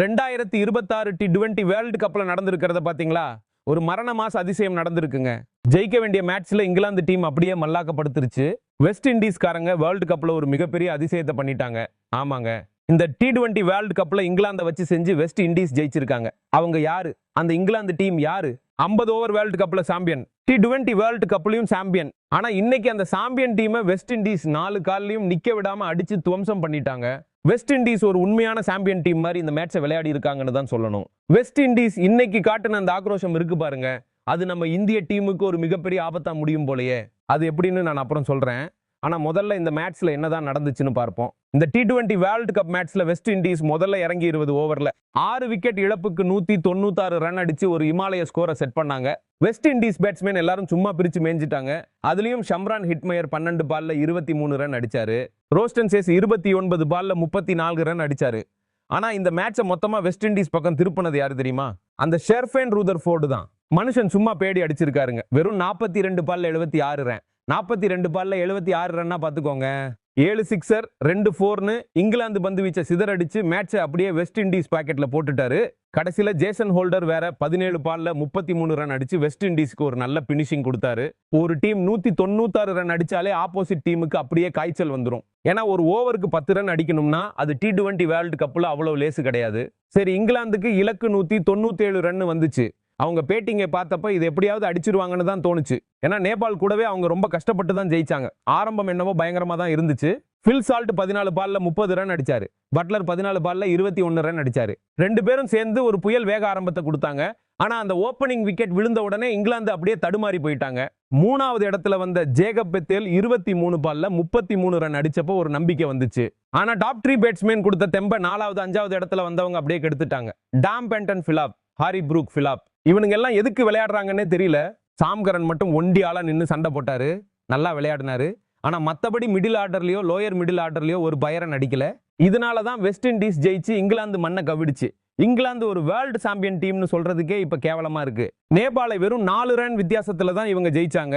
ரெண்டாயிரத்தி இருபத்தாறு D twenty world கப்பில் நடந்திருக்கிறத பார்த்தீங்களா ஒரு மரண மாச அதிசயம் நடந்திருக்குங்க. ஜெயிக்க வேண்டிய மேட்ச்ல இங்கிலாந்து டீம் அப்படியே மல்லாக்கப்படுத்துருச்சு. வெஸ்ட் இண்டீஸ்காரங்க வேர்ல்டு கப்பில் ஒரு மிகப்பெரிய அதிசயத்தை பண்ணிட்டாங்க. ஆமாங்க. இந்த டி டுவெண்ட்டி வேர்ல்டு கப்பில் இங்கிலாந்தை வச்சு செஞ்சு வெஸ்ட் இண்டீஸ் ஜெயிச்சிருக்காங்க. அவங்க யாரு? அந்த இங்கிலாந்து டீம் யாரு? 50 ஓவர் வேர்ல்டு கப்பில் சாம்பியன். டி டுவெண்ட்டி வேர்ல்டு கப்லையும் சாம்பியன். ஆனால் இன்னைக்கு அந்த சாம்பியன் டீமை வெஸ்ட் இண்டீஸ் நாலு கால்லையும் நிற்க விடாமல் அடித்து துவம்சம் பண்ணிட்டாங்க. வெஸ்ட் இண்டீஸ் ஒரு உண்மையான சாம்பியன் டீம் மாதிரி இந்த மேட்சை விளையாடி இருக்காங்கன்னு தான் சொல்லணும். வெஸ்ட் இண்டீஸ் இன்னைக்கு காட்டின அந்த ஆக்ரோஷம் இருக்கு பாருங்க. அது நம்ம இந்திய டீமுக்கு ஒரு மிகப்பெரிய ஆபத்தா முடியும் போலயே. அது எப்படின்னு நான் அப்புறம் சொல்றேன். ஆனால் முதல்ல இந்த மேட்ச்ல என்னதான் நடந்துச்சுன்னு பார்ப்போம். இந்த டி டுவெண்ட்டி வேர்ல்டு கப் மேட்ச்ல வெஸ்ட் இண்டீஸ் முதல்ல இறங்கி இருபது ஓவர்ல ஆறு விக்கெட் இழப்புக்கு நூத்தி தொண்ணூத்தாறு ரன் அடிச்சு ஒரு இமாலய ஸ்கோரை செட் பண்ணாங்க. வெஸ்ட் இண்டீஸ் பேட்ஸ்மேன் எல்லாரும் சும்மா பிரிச்சு மேய்ஞ்சிட்டாங்க. அதுலயும் ஷம்ரான் ஹிட்மயர் பன்னெண்டு பால்ல இருபத்தி மூணு ரன் அடிச்சாரு. ரோஸ்டன் சேஸ் இருபத்தி ஒன்பது பால்ல முப்பத்தி நான்கு ரன் அடிச்சாரு. ஆனா இந்த மேட்சை மொத்தமா வெஸ்ட் இண்டீஸ் பக்கம் திருப்பினது யாரு தெரியுமா? அந்த ஷெர்ஃபேன் ரூதர் ஃபோர்டு தான். மனுஷன் சும்மா பேடி அடிச்சிருக்காருங்க. வெறும் நாற்பத்தி ரெண்டு பால்ல எழுபத்தி ஆறு ரன் நாற்பத்தி ரெண்டு பால்ல எழுபத்தி ஆறு ரன்னா பார்த்துக்கோங்க. ஏழு சிக்ஸர் ரெண்டு ஃபோர்னு இங்கிலாந்து பந்து வீச்சை சிதறடிச்சு மேட்சை அப்படியே வெஸ்ட் இண்டீஸ் பாக்கெட்ல போட்டுட்டாரு. கடைசியில் ஜேசன் ஹோல்டர் வேற பதினேழு பால்ல முப்பத்தி மூணு ரன் அடிச்சு வெஸ்ட் இண்டீஸ்க்கு ஒரு நல்ல பினிஷிங் கொடுத்தாரு. ஒரு டீம் நூத்தி தொண்ணூத்தாறு ரன் அடிச்சாலே ஆப்போசிட் டீமுக்கு அப்படியே காய்ச்சல் வந்துடும் ஏன்னா ஒரு ஓவருக்கு பத்து ரன் அடிக்கணும்னா அது டி டுவெண்ட்டி வேர்ல்டு கப்ல அவ்வளவு லேசு கிடையாது. சரி இங்கிலாந்துக்கு இலக்கு நூத்தி தொண்ணூத்தி ஏழு ரன் வந்துச்சு. அவங்க பேட்டிங்கை பார்த்தப்ப இது எப்படியாவது அடிச்சிருவாங்கன்னு தான் தோணுச்சு. ஏன்னா நேபாள் கூடவே அவங்க ரொம்ப கஷ்டப்பட்டு தான் ஜெயிச்சாங்க. ஆரம்பம் என்னவோ பயங்கரமாக தான் இருந்துச்சு. ஃபில் சால்ட் பதினாலு பால்ல முப்பது ரன் அடிச்சாரு. பட்லர் பதினாலு பால்ல இருபத்தி ஒன்னு ரன் அடிச்சாரு. ரெண்டு பேரும் சேர்ந்து ஒரு புயல் வேக ஆரம்பத்தை கொடுத்தாங்க. ஆனால் அந்த ஓப்பனிங் விக்கெட் விழுந்த உடனே இங்கிலாந்து அப்படியே தடுமாறி போயிட்டாங்க. மூணாவது இடத்துல வந்த ஜேகப் பெத்தேல் இருபத்தி மூணு பால்ல முப்பத்தி மூணு ரன் அடிச்சப்போ ஒரு நம்பிக்கை வந்துச்சு. ஆனா டாப் த்ரீ பேட்ஸ்மேன் கொடுத்த தெம்ப நாலாவது அஞ்சாவது இடத்துல வந்தவங்க அப்படியே கெடுத்துட்டாங்க. Tom Banton flop Harry Brook flop இவனுங்க எல்லாம் எதுக்கு விளையாடுறாங்கன்னே தெரியல. சாம்கரன் மட்டும் ஒண்டி நின்று சண்டை போட்டாரு. நல்லா விளையாடினாரு. ஆனால் மற்றபடி மிடில் ஆர்டர்லையோ லோயர் மிடில் ஆர்டர்லையோ ஒரு பயரன் அடிக்கல இதனால தான் வெஸ்ட் இண்டீஸ் ஜெயிச்சு இங்கிலாந்து மண்ணை கவிடுச்சு. இங்கிலாந்து ஒரு வேர்ல்டு சாம்பியன் டீம்னு சொல்றதுக்கே இப்போ கேவலமாக இருக்கு. நேபாளை வெறும் நாலு ரன் வித்தியாசத்தில் தான் இவங்க ஜெயிச்சாங்க.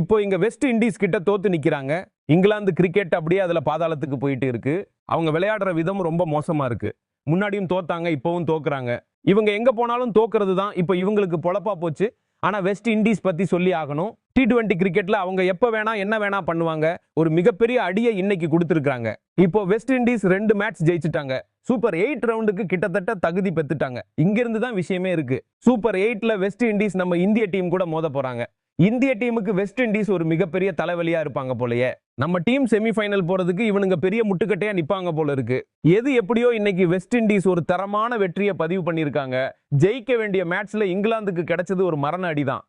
இப்போ இங்கே வெஸ்ட் இண்டீஸ் கிட்ட தோத்து நிற்கிறாங்க இங்கிலாந்து கிரிக்கெட் அப்படியே அதில் பாதாளத்துக்கு போயிட்டு இருக்கு. அவங்க விளையாடுற விதம் ரொம்ப மோசமாக இருக்கு. முன்னாடியும் தோத்தாங்க இப்போவும் தோக்குறாங்க. இவங்க எங்க போனாலும் தோக்குறது தான் இப்போ இவங்களுக்கு பொழப்பா போச்சு. ஆனா வெஸ்ட் இண்டீஸ் பத்தி சொல்லி ஆகணும். டி டுவெண்ட்டி கிரிக்கெட்ல அவங்க எப்ப வேணா என்ன வேணா பண்ணுவாங்க. ஒரு மிகப்பெரிய அடியை இன்னைக்கு கொடுத்துருக்காங்க இப்போ வெஸ்ட் இண்டீஸ் ரெண்டு மேட்ச் ஜெயிச்சுட்டாங்க. சூப்பர் எயிட் ரவுண்டுக்கு கிட்டத்தட்ட தகுதி பெற்றுட்டாங்க. இங்கிருந்து தான் விஷயமே இருக்கு. சூப்பர் எயிட்ல வெஸ்ட் இண்டீஸ் நம்ம இந்திய டீம் கூட மோத போறாங்க. இந்திய டீமுக்கு வெஸ்ட் இண்டீஸ் ஒரு மிகப்பெரிய தலைவலியா இருப்பாங்க போலயே. நம்ம டீம் செமிஃபைனல் போறதுக்கு இவனுங்க பெரிய முட்டுக்கட்டையா நிப்பாங்க போல இருக்கு. எது எப்படியோ இன்னைக்கு வெஸ்ட் இண்டீஸ் ஒரு தரமான வெற்றியை பதிவு பண்ணியிருக்காங்க. ஜெயிக்க வேண்டிய மேட்ச்ல இங்கிலாந்துக்கு கிடைச்சது ஒரு மரண அடிதான்.